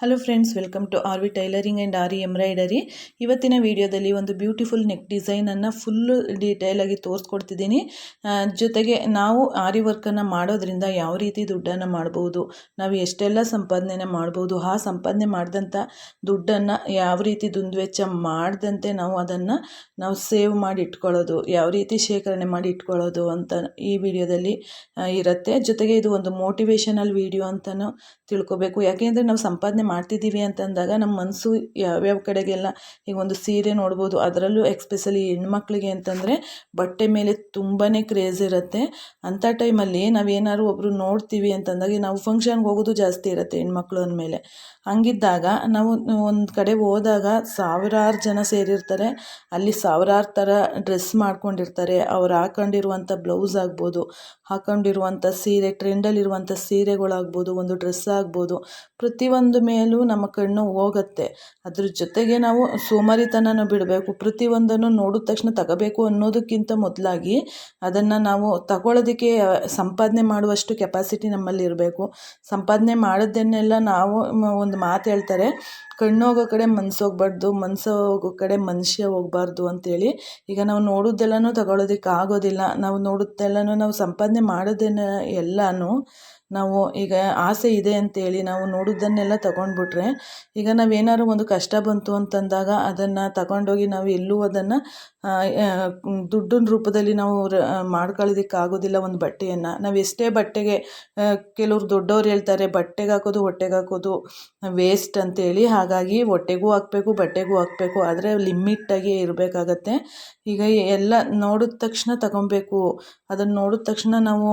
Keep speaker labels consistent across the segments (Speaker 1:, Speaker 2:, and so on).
Speaker 1: Hello friends welcome to R V tailoring and Aari embroidery ಇವತ್ತಿನ ವಿಡಿಯೋದಲ್ಲಿ ಒಂದು beautiful neck ಡಿಸೈನನ್ನು ಫುಲ್ಲು ಡೀಟೇಲಾಗಿ ತೋರಿಸ್ಕೊಡ್ತಿದ್ದೀನಿ. ಜೊತೆಗೆ ನಾವು ಆರಿ ವರ್ಕನ್ನು ಮಾಡೋದ್ರಿಂದ ಯಾವ ರೀತಿ ದುಡ್ಡನ್ನು ಮಾಡ್ಬೋದು, ನಾವು ಎಷ್ಟೆಲ್ಲ ಸಂಪಾದನೆನ ಮಾಡ್ಬೋದು, ಆ ಸಂಪಾದನೆ ಮಾಡಿದಂಥ ದುಡ್ಡನ್ನು ಯಾವ ರೀತಿ ದುಂದುವೆಚ್ಚ ಮಾಡ್ದಂತೆ ನಾವು ಅದನ್ನು ನಾವು ಸೇವ್ ಮಾಡಿ ಇಟ್ಕೊಳ್ಳೋದು, ಯಾವ ರೀತಿ ಶೇಖರಣೆ ಮಾಡಿ ಇಟ್ಕೊಳ್ಳೋದು ಅಂತ ಈ ವಿಡಿಯೋದಲ್ಲಿ ಇರುತ್ತೆ. ಜೊತೆಗೆ ಇದು ಒಂದು ಮೋಟಿವೇಶನಲ್ ವಿಡಿಯೋ ಅಂತಲೂ ತಿಳ್ಕೊಬೇಕು. ಯಾಕೆಂದರೆ ನಾವು ಸಂಪಾದನೆ ಮಾಡ್ತಿದ್ದೀವಿ ಅಂತಂದಾಗ ನಮ್ಮ ಮನಸ್ಸು ಯಾವ್ಯಾವ ಕಡೆಗೆಲ್ಲ ಈಗ ಒಂದು ಸೀರೆ ನೋಡ್ಬೋದು, ಅದರಲ್ಲೂ ಎಕ್ಸ್ಪೆಷಲಿ ಹೆಣ್ಮಕ್ಳಿಗೆ ಅಂತಂದರೆ ಬಟ್ಟೆ ಮೇಲೆ ತುಂಬಾ ಕ್ರೇಜ್ ಇರುತ್ತೆ. ಅಂಥ ಟೈಮಲ್ಲಿ ನಾವೇನಾದ್ರು ಒಬ್ಬರು ನೋಡ್ತೀವಿ ಅಂತಂದಾಗ ನಾವು ಫಂಕ್ಷನ್ಗೆ ಹೋಗೋದು ಜಾಸ್ತಿ ಇರುತ್ತೆ ಹೆಣ್ಮಕ್ಳು ಅಂದಮೇಲೆ. ಹಂಗಿದ್ದಾಗ ನಾವು ಒಂದು ಕಡೆ ಹೋದಾಗ ಸಾವಿರಾರು ಜನ ಸೇರಿರ್ತಾರೆ, ಅಲ್ಲಿ ಸಾವಿರಾರು ಥರ ಡ್ರೆಸ್ ಮಾಡ್ಕೊಂಡಿರ್ತಾರೆ. ಅವ್ರು ಹಾಕೊಂಡಿರುವಂಥ ಬ್ಲೌಸ್ ಆಗ್ಬೋದು, ಹಾಕೊಂಡಿರುವಂಥ ಸೀರೆ ಟ್ರೆಂಡಲ್ಲಿರುವಂಥ ಸೀರೆಗಳಾಗ್ಬೋದು, ಒಂದು ಡ್ರೆಸ್ ಆಗ್ಬೋದು. ಪ್ರತಿಯೊಂದು ಮೇಲೂ ನಮ್ಮ ಕಣ್ಣು ಹೋಗುತ್ತೆ. ಅದ್ರ ಜೊತೆಗೆ ನಾವು ಸೋಮಾರಿತನನೂ ಬಿಡಬೇಕು. ಪ್ರತಿಯೊಂದನ್ನು ನೋಡಿದ ತಕ್ಷಣ ತಗೋಬೇಕು ಅನ್ನೋದಕ್ಕಿಂತ ಮೊದಲಾಗಿ ಅದನ್ನು ನಾವು ತಗೊಳ್ಳೋದಕ್ಕೆ ಸಂಪಾದನೆ ಮಾಡುವಷ್ಟು ಕೆಪಾಸಿಟಿ ನಮ್ಮಲ್ಲಿ ಇರಬೇಕು. ಸಂಪಾದನೆ ಮಾಡೋದನ್ನೆಲ್ಲ ನಾವು ಒಂದು ಮಾತು ಹೇಳ್ತಾರೆ. ಕಣ್ಣೋಗೋ ಕಡೆ ಮನ್ಸು ಹೋಗ್ಬಾರ್ದು, ಮನ್ಸು ಹೋಗೋ ಕಡೆ ಮನುಷ್ಯ ಹೋಗ್ಬಾರ್ದು ಅಂತೇಳಿ. ಈಗ ನಾವು ನೋಡೋದೆಲ್ಲನೂ ತಗೊಳ್ಳೋದಕ್ಕೆ ಆಗೋದಿಲ್ಲ ನಾವು ನೋಡುತ್ತೆಲ್ಲನೂ ನಾವು ಸಂಪಾದನೆ ಮಾಡೋದನ್ನ ಎಲ್ಲನೂ ನಾವು ಈಗ ಆಸೆ ಇದೆ ಅಂತೇಳಿ ನಾವು ನೋಡೋದನ್ನೆಲ್ಲ ತಗೊಂಡ್ಬಿಟ್ರೆ ಈಗ ನಾವೇನಾದ್ರು ಒಂದು ಕಷ್ಟ ಬಂತು ಅಂತಂದಾಗ ಅದನ್ನು ತಗೊಂಡೋಗಿ ನಾವು ಎಲ್ಲೂ ಅದನ್ನು ದುಡ್ಡಿನ ರೂಪದಲ್ಲಿ ನಾವು ಮಾಡ್ಕೊಳ್ಳೋದಕ್ಕೆ ಆಗೋದಿಲ್ಲ ಒಂದು ಬಟ್ಟೆಯನ್ನು. ನಾವು ಎಷ್ಟೇ ಬಟ್ಟೆಗೆ ಕೆಲವ್ರು ದೊಡ್ಡವ್ರು ಹೇಳ್ತಾರೆ, ಬಟ್ಟೆಗೆ ಹಾಕೋದು, ಹೊಟ್ಟೆಗೆ ಹಾಕೋದು ವೇಸ್ಟ್ ಅಂತೇಳಿ. ಹಾಗಾಗಿ ಹೊಟ್ಟೆಗೂ ಹಾಕಬೇಕು, ಬಟ್ಟೆಗೂ ಹಾಕಬೇಕು. ಆದರೆ ಲಿಮಿಟಾಗಿ ಇರಬೇಕಾಗತ್ತೆ. ಈಗ ಎಲ್ಲ ನೋಡಿದ ತಕ್ಷಣ ತಗೊಬೇಕು. ಅದನ್ನು ನೋಡಿದ ತಕ್ಷಣ ನಾವು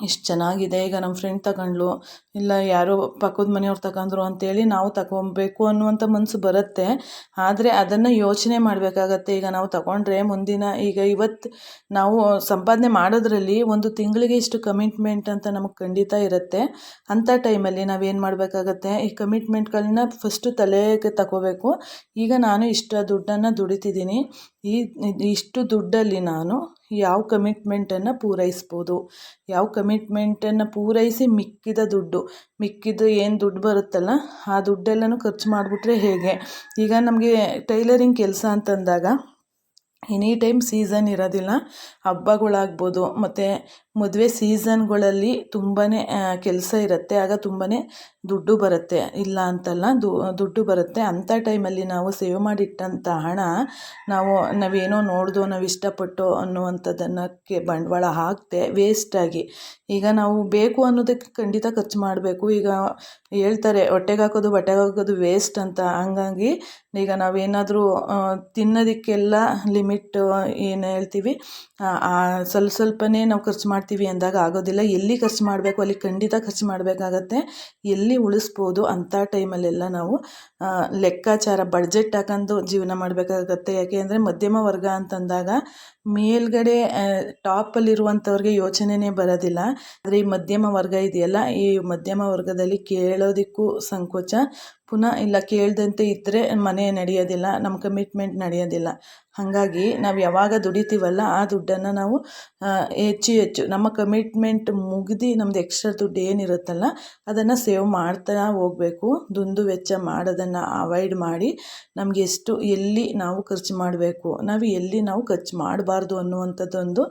Speaker 1: ಇಷ್ಟು ಚೆನ್ನಾಗಿದೆ. ಈಗ ನಮ್ಮ ಫ್ರೆಂಡ್ ತಗೊಂಡ್ಳು. ಇಲ್ಲ, ಯಾರೋ ಪಕ್ಕದ ಮನೆಯವ್ರು ತಗೊಂಡ್ರು ಅಂತೇಳಿ ನಾವು ತಗೊಬೇಕು ಅನ್ನುವಂಥ ಮನಸ್ಸು ಬರುತ್ತೆ. ಆದರೆ ಅದನ್ನು ಯೋಚನೆ ಮಾಡಬೇಕಾಗತ್ತೆ. ಈಗ ನಾವು ತಗೊಂಡ್ರೆ ಮುಂದಿನ, ಈಗ ಇವತ್ತು ನಾವು ಸಂಪಾದನೆ ಮಾಡೋದ್ರಲ್ಲಿ ಒಂದು ತಿಂಗಳಿಗೆ ಇಷ್ಟು ಕಮಿಟ್ಮೆಂಟ್ ಅಂತ ನಮಗೆ ಖಂಡಿತ ಇರುತ್ತೆ. ಅಂಥ ಟೈಮಲ್ಲಿ ನಾವೇನು ಮಾಡಬೇಕಾಗತ್ತೆ? ಈ ಕಮಿಟ್ಮೆಂಟ್ಗಳನ್ನ ಫಸ್ಟು ತಲೆಗೆ ತಗೋಬೇಕು. ಈಗ ನಾನು ಇಷ್ಟು ದುಡ್ಡನ್ನು ದುಡಿತಿದ್ದೀನಿ. ಈ ಇಷ್ಟು ದುಡ್ಡಲ್ಲಿ ನಾನು ಯಾವ ಕಮಿಟ್ಮೆಂಟನ್ನು ಪೂರೈಸ್ಬೋದು? ಯಾವ ಕಮಿಟ್ಮೆಂಟನ್ನು ಪೂರೈಸಿ ಮಿಕ್ಕಿದ ದುಡ್ಡು, ಮಿಕ್ಕಿದ ಏನು ದುಡ್ಡು ಬರುತ್ತಲ್ಲ, ಆ ದುಡ್ಡೆಲ್ಲನೂ ಖರ್ಚು ಮಾಡಿಬಿಟ್ರೆ ಹೇಗೆ? ಈಗ ನಮಗೆ ಟೈಲರಿಂಗ್ ಕೆಲಸ ಅಂತಂದಾಗ, ಎನಿ ಟೈಮ್ ಸೀಸನ್ ಇರೋದಿಲ್ಲ, ಹಬ್ಬಗಳಾಗ್ಬೋದು, ಮತ್ತು ಮದುವೆ ಸೀಸನ್ಗಳಲ್ಲಿ ತುಂಬಾ ಕೆಲಸ ಇರುತ್ತೆ. ಆಗ ತುಂಬಾ ದುಡ್ಡು ಬರುತ್ತೆ. ಇಲ್ಲ ಅಂತಲ್ಲ ದುಡ್ಡು ಬರುತ್ತೆ. ಅಂಥ ಟೈಮಲ್ಲಿ ನಾವು ಸೇವ್ ಮಾಡಿಟ್ಟಂಥ ಹಣ ನಾವು, ನಾವೇನೋ ನೋಡಿದೋ, ನಾವು ಇಷ್ಟಪಟ್ಟು ಅನ್ನುವಂಥದ್ದನ್ನಕ್ಕೆ ಬಂಡವಾಳ ಹಾಕದೆ ವೇಸ್ಟಾಗಿ ಈಗ ನಾವು ಬೇಕು ಅನ್ನೋದಕ್ಕೆ ಖಂಡಿತ ಖರ್ಚು ಮಾಡಬೇಕು. ಈಗ ಹೇಳ್ತಾರೆ, ಹೊಟ್ಟೆಗೆ ಹಾಕೋದು, ಬಟ್ಟೆಗೆ ಹಾಕೋದು ವೇಸ್ಟ್ ಅಂತ. ಹಂಗಾಗಿ ಈಗ ನಾವೇನಾದರೂ ತಿನ್ನೋದಕ್ಕೆಲ್ಲ ಲಿಮಿಟ್, ಏನು ಹೇಳ್ತೀವಿ ಸ್ವಲ್ಪ ಸ್ವಲ್ಪನೇ ನಾವು ಖರ್ಚು ಮಾಡ್ತೀವಿ ಅಂದಾಗ ಆಗೋದಿಲ್ಲ. ಎಲ್ಲಿ ಖರ್ಚು ಮಾಡಬೇಕು, ಅಲ್ಲಿ ಖಂಡಿತ ಖರ್ಚು ಮಾಡಬೇಕಾಗತ್ತೆ. ಎಲ್ಲಿ ಉಳಿಸ್ಬೋದು ಅಂಥ ಟೈಮಲ್ಲೆಲ್ಲ ನಾವು ಲೆಕ್ಕಾಚಾರ ಬಡ್ಜೆಟ್ ಹಾಕೊಂಡು ಜೀವನ ಮಾಡಬೇಕಾಗತ್ತೆ. ಯಾಕೆ ಅಂದರೆ ಮಧ್ಯಮ ವರ್ಗ ಅಂತಂದಾಗ ಮೇಲ್ಗಡೆ ಟಾಪಲ್ಲಿರುವಂಥವ್ರಿಗೆ ಯೋಚನೆನೇ ಬರೋದಿಲ್ಲ. ಆದರೆ ಈ ಮಧ್ಯಮ ವರ್ಗ ಇದೆಯಲ್ಲ, ಈ ಮಧ್ಯಮ ವರ್ಗದಲ್ಲಿ ಕೇಳೋದಕ್ಕೂ ಸಂಕೋಚ. ಪುನಃ ಇಲ್ಲ ಕೇಳ್ದಂತೆ ಇದ್ದರೆ ಮನೆ ನಡೆಯೋದಿಲ್ಲ, ನಮ್ಮ ಕಮಿಟ್ಮೆಂಟ್ ನಡೆಯೋದಿಲ್ಲ. ಹಾಗಾಗಿ ನಾವು ಯಾವಾಗ ದುಡಿತೀವಲ್ಲ ಆ ದುಡ್ಡನ್ನು ನಾವು ಹೆಚ್ಚು ಹೆಚ್ಚು ನಮ್ಮ ಕಮಿಟ್ಮೆಂಟ್ ಮುಗಿದು ನಮ್ದು ಎಕ್ಸ್ಟ್ರಾ ದುಡ್ಡು ಏನಿರುತ್ತಲ್ಲ ಅದನ್ನು ಸೇವ್ ಮಾಡ್ತಾ ಹೋಗಬೇಕು. ದುಂದು ವೆಚ್ಚ ಮಾಡೋದನ್ನು ಅವಾಯ್ಡ್ ಮಾಡಿ ನಮಗೆ ಎಷ್ಟು ಎಲ್ಲಿ ನಾವು ಖರ್ಚು ಮಾಡಬೇಕು, ನಾವು ಎಲ್ಲಿ ನಾವು ಖರ್ಚು ಮಾಡಬಾರ್ದು ಅನ್ನುವಂಥದ್ದೊಂದು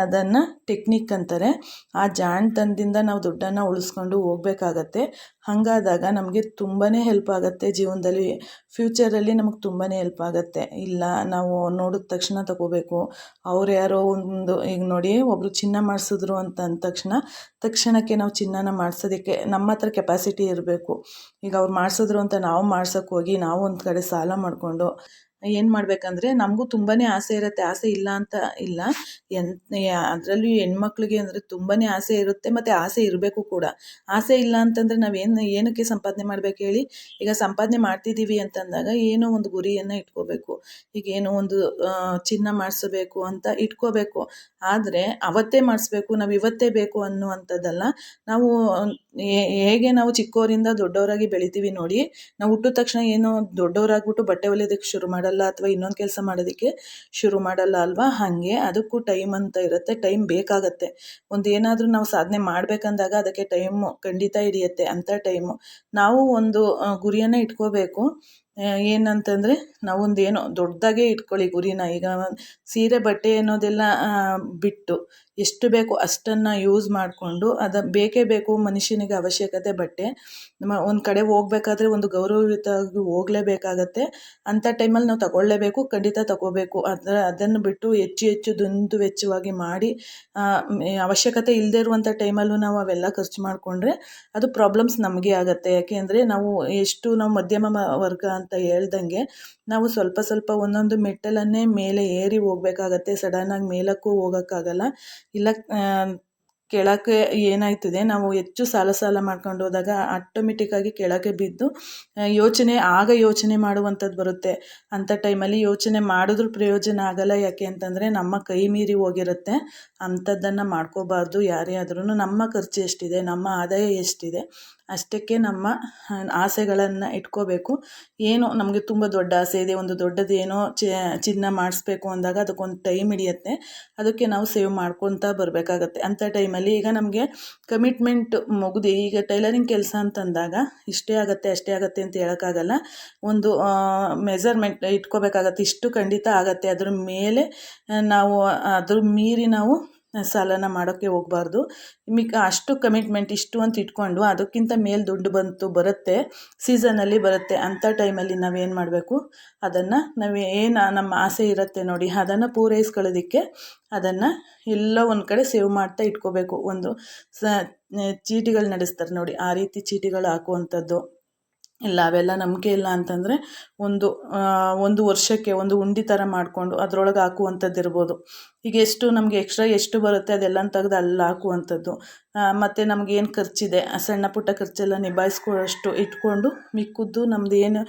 Speaker 1: ಅದನ್ನು ಟೆಕ್ನಿಕ್ ಅಂತಾರೆ. ಆ ಜಾಣ್ತನದಿಂದ ನಾವು ದುಡ್ಡನ್ನು ಉಳಿಸ್ಕೊಂಡು ಹೋಗ್ಬೇಕಾಗತ್ತೆ. ಹಾಗಾದಾಗ ನಮಗೆ ತುಂಬಾ ಹೆಲ್ಪ್ ಆಗುತ್ತೆ ಜೀವನದಲ್ಲಿ. ಫ್ಯೂಚರಲ್ಲಿ ನಮಗೆ ತುಂಬಾ ಹೆಲ್ಪ್ ಆಗುತ್ತೆ. ಇಲ್ಲ, ನಾವು ನೋಡಿದ ತಕ್ಷಣ ತಗೋಬೇಕು. ಅವ್ರು ಯಾರೋ ಒಂದು, ಈಗ ನೋಡಿ ಒಬ್ಬರು ಚಿನ್ನ ಮಾಡಿಸಿದ್ರು ಅಂತ ಅಂದ ತಕ್ಷಣ, ತಕ್ಷಣಕ್ಕೆ ನಾವು ಚಿನ್ನನ ಮಾಡಿಸೋದಕ್ಕೆ ನಮ್ಮ ಹತ್ರ ಕೆಪಾಸಿಟಿ ಇರಬೇಕು. ಈಗ ಅವ್ರು ಮಾಡಿಸಿದ್ರು ಅಂತ ನಾವು ಮಾಡ್ಸೋಕ್ಕೆ ಹೋಗಿ ನಾವು ಒಂದು ಕಡೆ ಸಾಲ ಮಾಡಿಕೊಂಡು ಏನು ಮಾಡಬೇಕಂದ್ರೆ ನಮಗೂ ತುಂಬಾ ಆಸೆ ಇರುತ್ತೆ. ಆಸೆ ಇಲ್ಲ ಅಂತ ಇಲ್ಲ. ಎನ್ ಅದರಲ್ಲೂ ಹೆಣ್ಮಕ್ಳಿಗೆ ಅಂದರೆ ತುಂಬಾ ಆಸೆ ಇರುತ್ತೆ ಮತ್ತು ಆಸೆ ಇರಬೇಕು ಕೂಡ. ಆಸೆ ಇಲ್ಲ ಅಂತಂದರೆ ನಾವೇನು ಏನಕ್ಕೆ ಸಂಪಾದನೆ ಮಾಡ್ಬೇಕು ಹೇಳಿ? ಈಗ ಸಂಪಾದನೆ ಮಾಡ್ತಿದ್ದೀವಿ ಅಂತಂದಾಗ ಏನೋ ಒಂದು ಗುರಿಯನ್ನು ಇಟ್ಕೋಬೇಕು. ಈಗ ಏನೋ ಒಂದು ಚಿನ್ನ ಮಾಡಿಸಬೇಕು ಅಂತ ಇಟ್ಕೋಬೇಕು. ಆದರೆ ಅವತ್ತೇ ಮಾಡಿಸ್ಬೇಕು, ನಾವು ಇವತ್ತೇ ಬೇಕು ಅನ್ನುವಂಥದ್ದಲ್ಲ. ನಾವು ಹೇಗೆ ನಾವು ಚಿಕ್ಕವರಿಂದ ದೊಡ್ಡವರಾಗಿ ಬೆಳಿತೀವಿ ನೋಡಿ, ನಾವು ಹುಟ್ಟಿದ ತಕ್ಷಣ ಏನೋ ದೊಡ್ಡವರಾಗ್ಬಿಟ್ಟು ಬಟ್ಟೆ ಹೊಲಿಯೋದಕ್ಕೆ ಶುರು ಮಾಡಲ್ಲ. ಮಾಡಲ್ಲ ಅಥವಾ ಇನ್ನೊಂದು ಕೆಲಸ ಮಾಡೋದಕ್ಕೆ ಶುರು ಮಾಡಲ್ಲ ಅಲ್ವಾ? ಹಾಗೆ ಅದಕ್ಕೂ ಟೈಮ್ ಅಂತ ಇರುತ್ತೆ. ಟೈಮ್ ಬೇಕಾಗತ್ತೆ. ಒಂದು ಏನಾದರೂ ನಾವು ಸಾಧನೆ ಮಾಡಬೇಕಂದಾಗ ಅದಕ್ಕೆ ಟೈಮು ಖಂಡಿತ ಹಿಡಿಯುತ್ತೆ. ಅಂಥ ಟೈಮು ನಾವು ಒಂದು ಗುರಿಯನ್ನು ಇಟ್ಕೋಬೇಕು. ಏನಂತಂದರೆ ನಾವೊಂದು ಏನೋ ದೊಡ್ಡದಾಗೇ ಇಟ್ಕೊಳ್ಳಿ ಗುರಿನ. ಈಗ ಸೀರೆ, ಬಟ್ಟೆ ಅನ್ನೋದೆಲ್ಲ ಬಿಟ್ಟು ಎಷ್ಟು ಬೇಕು ಅಷ್ಟನ್ನು ಯೂಸ್ ಮಾಡಿಕೊಂಡು ಅದು ಬೇಕೇ ಬೇಕು ಮನುಷ್ಯನಿಗೆ ಅವಶ್ಯಕತೆ ಬಟ್ಟೆ. ನಮ್ಮ ಒಂದು ಕಡೆ ಹೋಗ್ಬೇಕಾದ್ರೆ ಒಂದು ಗೌರವಯುತವಾಗಿ ಹೋಗ್ಲೇಬೇಕಾಗತ್ತೆ. ಅಂಥ ಟೈಮಲ್ಲಿ ನಾವು ತಗೊಳ್ಳೇಬೇಕು, ಖಂಡಿತ ತಗೋಬೇಕು. ಅದರ, ಅದನ್ನು ಬಿಟ್ಟು ಹೆಚ್ಚು ಹೆಚ್ಚು ದುಂದು ವೆಚ್ಚವಾಗಿ ಮಾಡಿ ಅವಶ್ಯಕತೆ ಇಲ್ಲದೇ ಇರುವಂಥ ಟೈಮಲ್ಲೂ ನಾವು ಅವೆಲ್ಲ ಖರ್ಚು ಮಾಡಿಕೊಂಡ್ರೆ ಅದು ಪ್ರಾಬ್ಲಮ್ಸ್ ನಮಗೆ ಆಗುತ್ತೆ. ಯಾಕೆ ನಾವು ಎಷ್ಟು ನಾವು ಮಧ್ಯಮ ವರ್ಗ ಅಂತ ಹೇಳ್ದಂಗೆ ನಾವು ಸ್ವಲ್ಪ ಸ್ವಲ್ಪ ಒಂದೊಂದು ಮೆಟ್ಟಲನ್ನೇ ಮೇಲೆ ಏರಿ ಹೋಗ್ಬೇಕಾಗತ್ತೆ. ಸಡನ್ನಾಗಿ ಮೇಲಕ್ಕೂ ಹೋಗೋಕ್ಕಾಗಲ್ಲ. ಇಲ್ಲ ಕೆಳಕ್ಕೆ ಏನಾಯ್ತದೆ, ನಾವು ಹೆಚ್ಚು ಸಾಲ ಸಾಲ ಮಾಡ್ಕೊಂಡು ಹೋದಾಗ ಆಟೋಮೆಟಿಕ್ಕಾಗಿ ಕೆಳಗೆ ಬಿದ್ದು ಯೋಚನೆ, ಆಗ ಯೋಚನೆ ಮಾಡುವಂಥದ್ದು ಬರುತ್ತೆ. ಅಂಥ ಟೈಮಲ್ಲಿ ಯೋಚನೆ ಮಾಡಿದ್ರೂ ಪ್ರಯೋಜನ ಆಗಲ್ಲ. ಯಾಕೆ ಅಂತಂದರೆ ನಮ್ಮ ಕೈ ಮೀರಿ ಹೋಗಿರುತ್ತೆ. ಅಂಥದ್ದನ್ನು ಮಾಡ್ಕೋಬಾರ್ದು ಯಾರೇ ಆದ್ರೂ ನಮ್ಮ ಖರ್ಚು ಎಷ್ಟಿದೆ, ನಮ್ಮ ಆದಾಯ ಎಷ್ಟಿದೆ ಅಷ್ಟಕ್ಕೆ ನಮ್ಮ ಆಸೆಗಳನ್ನು ಇಟ್ಕೋಬೇಕು. ಏನೋ ನಮಗೆ ತುಂಬ ದೊಡ್ಡ ಆಸೆ ಇದೆ, ಒಂದು ದೊಡ್ಡದೇನೋ ಚಿನ್ನ ಮಾಡಿಸ್ಬೇಕು ಅಂದಾಗ ಅದಕ್ಕೊಂದು ಟೈಮ್ ಹಿಡಿಯುತ್ತೆ. ಅದಕ್ಕೆ ನಾವು ಸೇವ್ ಮಾಡ್ಕೊತಾ ಬರಬೇಕಾಗತ್ತೆ. ಅಂಥ ಟೈಮಲ್ಲಿ ಈಗ ನಮಗೆ ಕಮಿಟ್ಮೆಂಟ್ ಮುಗಿದು, ಈಗ ಟೈಲರಿಂಗ್ ಕೆಲಸ ಅಂತಂದಾಗ ಇಷ್ಟೇ ಆಗುತ್ತೆ, ಅಷ್ಟೇ ಆಗುತ್ತೆ ಅಂತ ಹೇಳೋಕ್ಕಾಗಲ್ಲ. ಒಂದು ಮೆಸರ್ಮೆಂಟ್ ಇಟ್ಕೋಬೇಕಾಗತ್ತೆ. ಇಷ್ಟು ಖಂಡಿತ ಆಗುತ್ತೆ. ಅದ್ರ ಮೇಲೆ ನಾವು, ಅದ್ರ ಮೀರಿ ನಾವು ಸಾಲನ ಮಾಡೋಕ್ಕೆ ಹೋಗಬಾರ್ದು. ಮಿಕ್ಕ ಅಷ್ಟು ಕಮಿಟ್ಮೆಂಟ್ ಇಷ್ಟು ಅಂತ ಇಟ್ಕೊಂಡು ಅದಕ್ಕಿಂತ ಮೇಲೆ ದುಡ್ಡು ಬಂತು ಬರುತ್ತೆ ಸೀಸನಲ್ಲಿ ಬರುತ್ತೆ ಅಂಥ ಟೈಮಲ್ಲಿ ನಾವೇನು ಮಾಡಬೇಕು? ಅದನ್ನು ನಾವು ಏನು ನಮ್ಮ ಆಸೆ ಇರುತ್ತೆ ನೋಡಿ, ಅದನ್ನು ಪೂರೈಸ್ಕೊಳ್ಳೋದಕ್ಕೆ ಅದನ್ನು ಎಲ್ಲ ಒಂದು ಕಡೆ ಸೇವ್ ಮಾಡ್ತಾ ಇಟ್ಕೋಬೇಕು. ಒಂದು ಸ, ಚೀಟಿಗಳು ನಡೆಸ್ತಾರೆ ನೋಡಿ, ಆ ರೀತಿ ಚೀಟಿಗಳು ಹಾಕುವಂಥದ್ದು. ಇಲ್ಲ, ಅವೆಲ್ಲ ನಂಬಿಕೆ ಇಲ್ಲ ಅಂತಂದರೆ ಒಂದು ಒಂದು ವರ್ಷಕ್ಕೆ ಒಂದು ಉಂಡಿ ಥರ ಮಾಡಿಕೊಂಡು ಅದ್ರೊಳಗೆ ಹಾಕುವಂಥದ್ದು ಇರ್ಬೋದು. ಈಗ ಎಷ್ಟು ನಮಗೆ ಎಕ್ಸ್ಟ್ರಾ ಎಷ್ಟು ಬರುತ್ತೆ ಅದೆಲ್ಲನ ತೆಗ್ದು ಅಲ್ಲಿ ಹಾಕುವಂಥದ್ದು. ಮತ್ತು ನಮಗೇನು ಖರ್ಚಿದೆ? ಸಣ್ಣ ಪುಟ್ಟ ಖರ್ಚೆಲ್ಲ ನಿಭಾಯಿಸ್ಕೊಳ್ಳೋಷ್ಟು ಇಟ್ಕೊಂಡು ಮಿಕ್ಕಿದ್ದು ನಮ್ದು ಏನು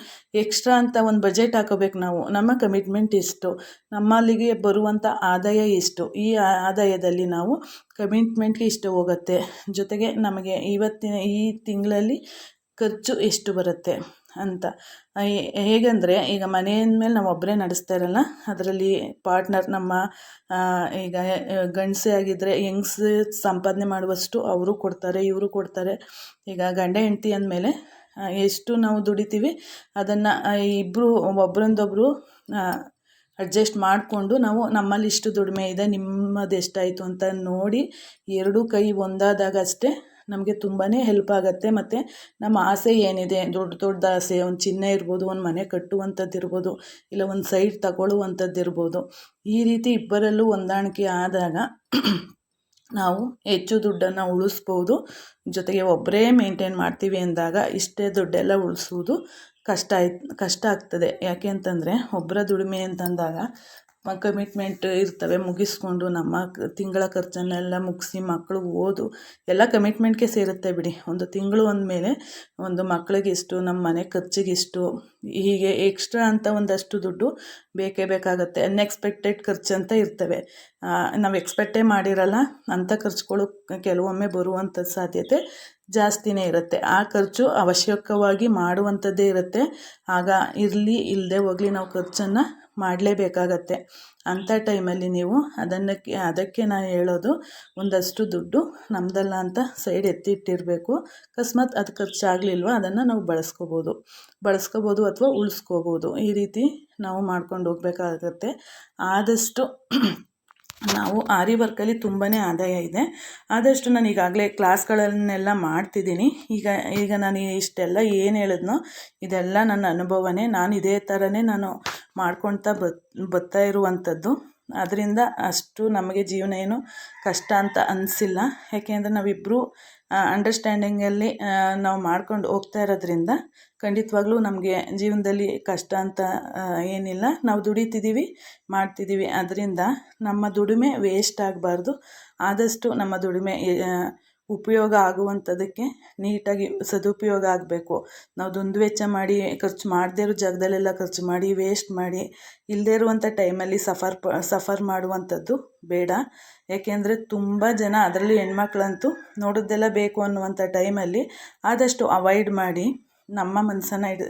Speaker 1: ಎಕ್ಸ್ಟ್ರಾ ಅಂತ ಒಂದು ಬಜೆಟ್ ಹಾಕೋಬೇಕು ನಾವು. ನಮ್ಮ ಕಮಿಟ್ಮೆಂಟ್ ಇಷ್ಟು. ನಮ್ಮಲ್ಲಿಗೆ ಬರುವಂಥ ಆದಾಯ ಇಷ್ಟು. ಈ ಆದಾಯದಲ್ಲಿ ನಾವು ಕಮಿಟ್ಮೆಂಟ್ಗೆ ಇಷ್ಟು ಹೋಗುತ್ತೆ. ಜೊತೆಗೆ ನಮಗೆ ಇವತ್ತಿನ ಈ ತಿಂಗಳಲ್ಲಿ ಖರ್ಚು ಎಷ್ಟು ಬರುತ್ತೆ ಅಂತ. ಹೇಗೆಂದರೆ ಈಗ ಮನೆಯ ಮೇಲೆ ನಾವು ಒಬ್ಬರೇ ನಡೆಸ್ತಾ ಇರಲ್ಲ, ಅದರಲ್ಲಿ ಪಾರ್ಟ್ನರ್ ನಮ್ಮ ಈಗ ಗಂಡಸೇ ಆಗಿದ್ದರೆ ಹೆಂಗ್ಸ್ ಸಂಪಾದನೆ ಮಾಡುವಷ್ಟು ಅವರು ಕೊಡ್ತಾರೆ, ಇವರು ಕೊಡ್ತಾರೆ. ಈಗ ಗಂಡ ಹೆಂಡತಿ ಅಂದಮೇಲೆ ಎಷ್ಟು ನಾವು ದುಡಿತೀವಿ, ಅದನ್ನು ಇಬ್ಬರು ಒಬ್ಬರೊಂದೊಬ್ಬರು ಅಡ್ಜಸ್ಟ್ ಮಾಡಿಕೊಂಡು ನಾವು ನಮ್ಮಲ್ಲಿ ಇಷ್ಟು ದುಡಿಮೆ ಇದೆ, ನಿಮ್ಮದು ಎಷ್ಟಾಯಿತು ಅಂತ ನೋಡಿ ಎರಡೂ ಕೈ ಒಂದಾದಾಗ ಅಷ್ಟೇ ನಮಗೆ ತುಂಬಾ ಹೆಲ್ಪ್ ಆಗುತ್ತೆ. ಮತ್ತು ನಮ್ಮ ಆಸೆ ಏನಿದೆ, ದೊಡ್ಡ ದೊಡ್ಡ ಆಸೆ, ಒಂದು ಚಿನ್ನ ಇರ್ಬೋದು, ಒಂದು ಮನೆ ಕಟ್ಟುವಂಥದ್ದು ಇರ್ಬೋದು, ಇಲ್ಲ ಒಂದು ಸೈಟ್ ತಗೊಳ್ಳುವಂಥದ್ದು ಇರ್ಬೋದು, ಈ ರೀತಿ ಇಬ್ಬರಲ್ಲೂ ಹೊಂದಾಣಿಕೆ ಆದಾಗ ನಾವು ಹೆಚ್ಚು ದುಡ್ಡನ್ನು ಉಳಿಸ್ಬೋದು. ಜೊತೆಗೆ ಒಬ್ಬರೇ ಮೇಂಟೈನ್ ಮಾಡ್ತೀವಿ ಅಂದಾಗ ಇಷ್ಟೇ ದುಡ್ಡೆಲ್ಲ ಉಳಿಸುವುದು ಕಷ್ಟ ಕಷ್ಟ ಆಗ್ತದೆ. ಯಾಕೆ ಅಂತಂದರೆ ಒಬ್ಬರ ದುಡಿಮೆ ಅಂತಂದಾಗ ಕಮಿಟ್ಮೆಂಟ್ ಇರ್ತವೆ, ಮುಗಿಸ್ಕೊಂಡು ನಮ್ಮ ತಿಂಗಳ ಖರ್ಚನ್ನೆಲ್ಲ ಮುಗಿಸಿ ಮಕ್ಕಳು ಓದು, ಎಲ್ಲ ಕಮಿಟ್ಮೆಂಟ್ಗೆ ಸೇರುತ್ತೆ ಬಿಡಿ. ಒಂದು ತಿಂಗಳು ಅಂದಮೇಲೆ ಒಂದು ಮಕ್ಕಳಿಗೆ ಇಷ್ಟು, ನಮ್ಮ ಮನೆ ಖರ್ಚಿಗಿಷ್ಟು ಹೀಗೆ ಎಕ್ಸ್ಟ್ರಾ ಅಂತ ಒಂದಷ್ಟು ದುಡ್ಡು ಬೇಕೇ ಬೇಕಾಗುತ್ತೆ. ಅನ್ಎಕ್ಸ್ಪೆಕ್ಟೆಡ್ ಖರ್ಚು ಅಂತ ಇರ್ತವೆ. ನಾವು ಎಕ್ಸ್ಪೆಕ್ಟೇ ಮಾಡಿರಲ್ಲ ಅಂಥ ಖರ್ಚುಗಳು ಕೆಲವೊಮ್ಮೆ ಬರುವಂಥ ಸಾಧ್ಯತೆ. ಜಾಸ್ತಿನೇ ಇರುತ್ತೆ. ಆ ಖರ್ಚು ಅವಶ್ಯಕವಾಗಿ ಮಾಡುವಂಥದ್ದೇ ಇರುತ್ತೆ. ಆಗ ಇರಲಿ ಇಲ್ಲದೆ ಹೋಗಲಿ ನಾವು ಖರ್ಚನ್ನು ಮಾಡಲೇಬೇಕಾಗತ್ತೆ. ಅಂಥ ಟೈಮಲ್ಲಿ ನೀವು ಅದನ್ನಕ್ಕೆ, ಅದಕ್ಕೆ ನಾನು ಹೇಳೋದು ಒಂದಷ್ಟು ದುಡ್ಡು ನಮ್ಮದಲ್ಲ ಅಂತ ಸೈಡ್ ಎತ್ತಿಟ್ಟಿರಬೇಕು. ಅಕಸ್ಮಾತ್ ಅದು ಖರ್ಚಾಗಲಿಲ್ವ ಅದನ್ನು ನಾವು ಬಳಸ್ಕೋಬೋದು. ಬಳಸ್ಕೋಬೋದು ಅಥವಾ ಉಳಿಸ್ಕೋಬೋದು. ಈ ರೀತಿ ನಾವು ಮಾಡ್ಕೊಂಡು ಹೋಗ್ಬೇಕಾಗತ್ತೆ. ಆದಷ್ಟು ನಾವು ಆರಿ ವರ್ಕಲ್ಲಿ ತುಂಬಾ ಆದಾಯ ಇದೆ. ಆದಷ್ಟು ನಾನು ಈಗಾಗಲೇ ಕ್ಲಾಸ್ಗಳನ್ನೆಲ್ಲ ಮಾಡ್ತಿದ್ದೀನಿ. ಈಗ ಈಗ ನಾನು ಇಷ್ಟೆಲ್ಲ ಏನು ಹೇಳಿದ್ನೋ ಇದೆಲ್ಲ ನನ್ನ ಅನುಭವನೇ. ನಾನು ಇದೇ ಥರನೇ ನಾನು ಮಾಡ್ಕೊಳ್ತಾ ಬತ್ ಬರ್ತಾ ಇರುವಂಥದ್ದು ಅದರಿಂದ ಅಷ್ಟು ನಮಗೆ ಜೀವನ ಏನು ಕಷ್ಟ ಅಂತ ಅನಿಸಿಲ್ಲ. ಯಾಕೆಂದರೆ ನಾವಿಬ್ಬರು ಅಂಡರ್ಸ್ಟ್ಯಾಂಡಿಂಗಲ್ಲಿ ನಾವು ಮಾಡ್ಕೊಂಡು ಹೋಗ್ತಾ ಇರೋದ್ರಿಂದ ಖಂಡಿತವಾಗ್ಲೂ ನಮಗೆ ಜೀವನದಲ್ಲಿ ಕಷ್ಟ ಅಂತ ಏನಿಲ್ಲ. ನಾವು ದುಡಿತಿದ್ದೀವಿ ಮಾಡ್ತಿದ್ದೀವಿ ಅದರಿಂದ ನಮ್ಮ ದುಡಿಮೆ ವೇಸ್ಟ್ ಆಗಬಾರ್ದು. ಆದಷ್ಟು ನಮ್ಮ ದುಡಿಮೆ ಉಪಯೋಗ ಆಗುವಂಥದ್ದಕ್ಕೆ ನೀಟಾಗಿ ಸದುಪಯೋಗ ಆಗಬೇಕು. ನಾವು ದುಂದು ವೆಚ್ಚ ಮಾಡಿ ಖರ್ಚು ಮಾಡದೇ ಇರೋ ಜಾಗದಲ್ಲೆಲ್ಲ ಖರ್ಚು ಮಾಡಿ ವೇಸ್ಟ್ ಮಾಡಿ ಇಲ್ಲದೇ ಇರುವಂಥ ಟೈಮಲ್ಲಿ ಸಫರ್ ಪ ಸಫರ್ ಮಾಡುವಂಥದ್ದು ಬೇಡ. ಯಾಕೆಂದರೆ ತುಂಬ ಜನ ಅದರಲ್ಲೂ ಹೆಣ್ಮಕ್ಳಂತೂ ನೋಡೋದೆಲ್ಲ ಬೇಕು ಅನ್ನುವಂಥ ಟೈಮಲ್ಲಿ ಆದಷ್ಟು ಅವಾಯ್ಡ್ ಮಾಡಿ ನಮ್ಮ ಮನಸ್ಸನ್ನು ಇಡ್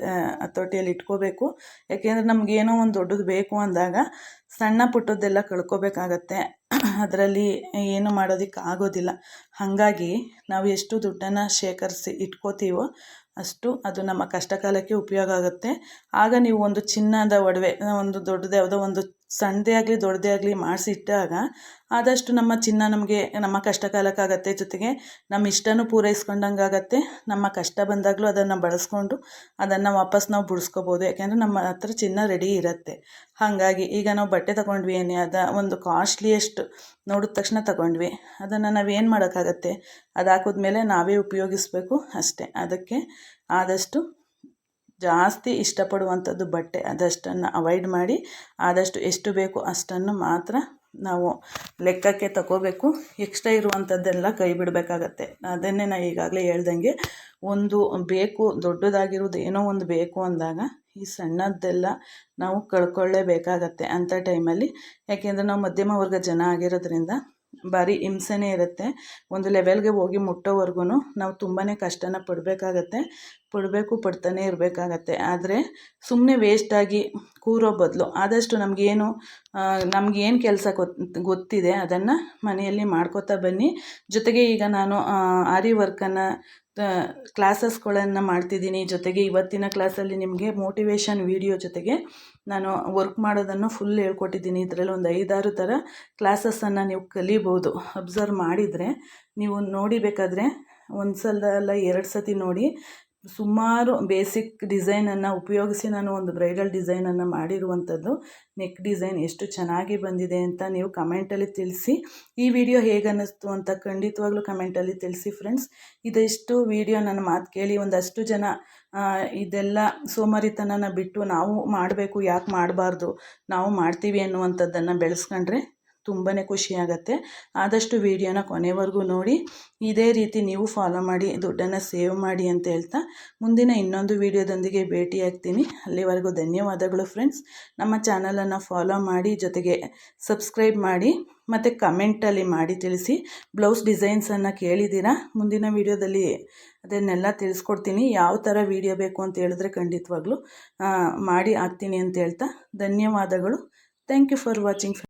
Speaker 1: ಹತೋಟಿಯಲ್ಲಿ ಇಟ್ಕೋಬೇಕು. ಯಾಕೆಂದರೆ ನಮಗೇನೋ ಒಂದು ದೊಡ್ಡದು ಬೇಕು ಅಂದಾಗ ಸಣ್ಣ ಪುಟ್ಟದ್ದೆಲ್ಲ ಕಳ್ಕೊಬೇಕಾಗತ್ತೆ. ಅದರಲ್ಲಿ ಏನು ಮಾಡೋದಕ್ಕೆ ಆಗೋದಿಲ್ಲ ಹಾಗಾಗಿ ನಾವು ಎಷ್ಟು ದುಡ್ಡನ್ನು ಶೇಖರಿಸಿ ಇಟ್ಕೋತೀವೋ ಅಷ್ಟು ಅದು ನಮ್ಮ ಕಷ್ಟ ಕಾಲಕ್ಕೆ ಉಪಯೋಗ ಆಗುತ್ತೆ. ಆಗ ನೀವು ಒಂದು ಚಿನ್ನದ ಒಡವೆ, ಒಂದು ದೊಡ್ಡದು ಯಾವುದೋ ಒಂದು ಸಣ್ಣದೇ ಆಗಲಿ, ದೊಡ್ಡದೇ ಆಗಲಿ ಮಾಡಿಸಿಟ್ಟಾಗ ಆದಷ್ಟು ನಮ್ಮ ಚಿನ್ನ ನಮಗೆ, ನಮ್ಮ ಕಷ್ಟ ಕಾಲಕ್ಕಾಗತ್ತೆ. ಜೊತೆಗೆ ನಮ್ಮ ಇಷ್ಟನೂ ಪೂರೈಸ್ಕೊಂಡಂಗೆ ಆಗುತ್ತೆ. ನಮ್ಮ ಕಷ್ಟ ಬಂದಾಗಲೂ ಅದನ್ನು ಬಳಸ್ಕೊಂಡು ಅದನ್ನು ವಾಪಸ್ ನಾವು ಬಿಡಿಸ್ಕೋಬೋದು. ಯಾಕೆಂದರೆ ನಮ್ಮ ಹತ್ರ ಚಿನ್ನ ರೆಡಿ ಇರುತ್ತೆ. ಹಾಗಾಗಿ ಈಗ ನಾವು ಬಟ್ಟೆ ತೊಗೊಂಡ್ವಿ ಏನೇ ಅದ ಒಂದು ಕಾಸ್ಟ್ಲಿಯೆಸ್ಟ್ ನೋಡಿದ ತಕ್ಷಣ ತಗೊಂಡ್ವಿ. ಅದನ್ನು ನಾವೇನು ಮಾಡೋಕ್ಕಾಗತ್ತೆ? ಅದು ಹಾಕಿದ್ಮೇಲೆ ನಾವೇ ಉಪಯೋಗಿಸ್ಬೇಕು ಅಷ್ಟೇ. ಅದಕ್ಕೆ ಆದಷ್ಟು ಜಾಸ್ತಿ ಇಷ್ಟಪಡುವಂಥದ್ದು ಬಟ್ಟೆ ಅದಷ್ಟನ್ನು ಅವಾಯ್ಡ್ ಮಾಡಿ ಆದಷ್ಟು ಎಷ್ಟು ಬೇಕು ಅಷ್ಟನ್ನು ಮಾತ್ರ ನಾವು ಲೆಕ್ಕಕ್ಕೆ ತಗೋಬೇಕು. ಎಕ್ಸ್ಟ್ರಾ ಇರುವಂಥದ್ದೆಲ್ಲ ಕೈ ಬಿಡಬೇಕಾಗತ್ತೆ. ಅದನ್ನೇ ನಾನು ಈಗಾಗಲೇ ಹೇಳ್ದಂಗೆ ಒಂದು ಬೇಕು, ದೊಡ್ಡದಾಗಿರೋದು ಏನೋ ಒಂದು ಬೇಕು ಅಂದಾಗ ಈ ಸಣ್ಣದ್ದೆಲ್ಲ ನಾವು ಕಳ್ಕೊಳ್ಳೇಬೇಕಾಗತ್ತೆ ಅಂಥ ಟೈಮಲ್ಲಿ ಯಾಕೆಂದರೆ ನಾವು ಮಧ್ಯಮ ವರ್ಗ ಜನ ಆಗಿರೋದ್ರಿಂದ ಭಾರಿ ಹಿಂಸೆನೇ ಇರುತ್ತೆ. ಒಂದು ಲೆವೆಲ್ಗೆ ಹೋಗಿ ಮುಟ್ಟೋವರೆಗೂ ನಾವು ತುಂಬಾ ಕಷ್ಟನ ಪಡಬೇಕಾಗತ್ತೆ. ಪಡಬೇಕು, ಪಡ್ತಾನೆ ಇರಬೇಕಾಗತ್ತೆ. ಆದರೆ ಸುಮ್ಮನೆ ವೇಸ್ಟಾಗಿ ಕೂರೋ ಬದಲು ಆದಷ್ಟು ನಮಗೇನು ನಮಗೇನು ಕೆಲಸ ಗೊತ್ತು ಗೊತ್ತಿದೆ ಅದನ್ನು ಮನೆಯಲ್ಲಿ ಮಾಡ್ಕೋತಾ ಬನ್ನಿ. ಜೊತೆಗೆ ಈಗ ನಾನು ಆರಿ ವರ್ಕನ್ನು ಕ್ಲಾಸಸ್ಗಳನ್ನು ಮಾಡ್ತಿದ್ದೀನಿ. ಜೊತೆಗೆ ಇವತ್ತಿನ ಕ್ಲಾಸಲ್ಲಿ ನಿಮಗೆ ಮೋಟಿವೇಶನ್ ವೀಡಿಯೋ ಜೊತೆಗೆ ನಾನು ವರ್ಕ್ ಮಾಡೋದನ್ನು ಫುಲ್ ಹೇಳ್ಕೊಟ್ಟಿದ್ದೀನಿ. ಇದರಲ್ಲಿ ಒಂದು ಐದಾರು ಥರ ಕ್ಲಾಸಸ್ಸನ್ನು ನೀವು ಕಲಿಬೋದು. ಅಬ್ಸರ್ವ್ ಮಾಡಿದರೆ ನೀವು ನೋಡಿಬೇಕಾದ್ರೆ ಒಂದು ಸಲ ಅಲ್ಲ ಎರಡು ಸತಿ ನೋಡಿ ಸುಮಾರು ಬೇಸಿಕ್ ಡಿಸೈನನ್ನು ಉಪಯೋಗಿಸಿ ನಾನು ಒಂದು ಬ್ರೈಡಲ್ ಡಿಸೈನನ್ನು ಮಾಡಿರುವಂಥದ್ದು. ನೆಕ್ ಡಿಸೈನ್ ಎಷ್ಟು ಚೆನ್ನಾಗಿ ಬಂದಿದೆ ಅಂತ ನೀವು ಕಮೆಂಟಲ್ಲಿ ತಿಳಿಸಿ. ಈ ವಿಡಿಯೋ ಹೇಗೆ ಅನ್ನಿಸ್ತು ಅಂತ ಖಂಡಿತವಾಗ್ಲೂ ಕಮೆಂಟಲ್ಲಿ ತಿಳಿಸಿ ಫ್ರೆಂಡ್ಸ್. ಇದಿಷ್ಟು ವಿಡಿಯೋ ನನ್ನ ಮಾತು ಕೇಳಿ ಒಂದಷ್ಟು ಜನ ಇದೆಲ್ಲ ಸೋಮಾರಿತನನ ಬಿಟ್ಟು ನಾವು ಮಾಡಬೇಕು, ಯಾಕೆ ಮಾಡಬಾರ್ದು, ನಾವು ಮಾಡ್ತೀವಿ ಅನ್ನುವಂಥದ್ದನ್ನು ಬೆಳೆಸ್ಕೊಂಡ್ರೆ ತುಂಬಾ ಖುಷಿಯಾಗತ್ತೆ ಆದಷ್ಟು ವೀಡಿಯೋನ ಕೊನೆವರೆಗೂ ನೋಡಿ. ಇದೇ ರೀತಿ ನೀವು ಫಾಲೋ ಮಾಡಿ, ದುಡ್ಡನ್ನು ಸೇವ್ ಮಾಡಿ ಅಂತ ಹೇಳ್ತಾ ಮುಂದಿನ ಇನ್ನೊಂದು ವೀಡಿಯೋದೊಂದಿಗೆ ಭೇಟಿಯಾಗ್ತೀನಿ. ಅಲ್ಲಿವರೆಗೂ ಧನ್ಯವಾದಗಳು ಫ್ರೆಂಡ್ಸ್ ನಮ್ಮ ಚಾನಲನ್ನು ಫಾಲೋ ಮಾಡಿ, ಜೊತೆಗೆ ಸಬ್ಸ್ಕ್ರೈಬ್ ಮಾಡಿ, ಮತ್ತು ಕಮೆಂಟಲ್ಲಿ ಮಾಡಿ ತಿಳಿಸಿ. ಬ್ಲೌಸ್ ಡಿಸೈನ್ಸನ್ನು ಕೇಳಿದ್ದೀರಾ? ಮುಂದಿನ ವೀಡಿಯೋದಲ್ಲಿ ಅದನ್ನೆಲ್ಲ ತಿಳಿಸ್ಕೊಡ್ತೀನಿ. ಯಾವ ಥರ ವೀಡಿಯೋ ಬೇಕು ಅಂತ ಹೇಳಿದ್ರೆ ಖಂಡಿತವಾಗ್ಲೂ ಮಾಡಿ ಹಾಕ್ತೀನಿ ಅಂತ ಹೇಳ್ತಾ ಧನ್ಯವಾದಗಳು. Thank you for watching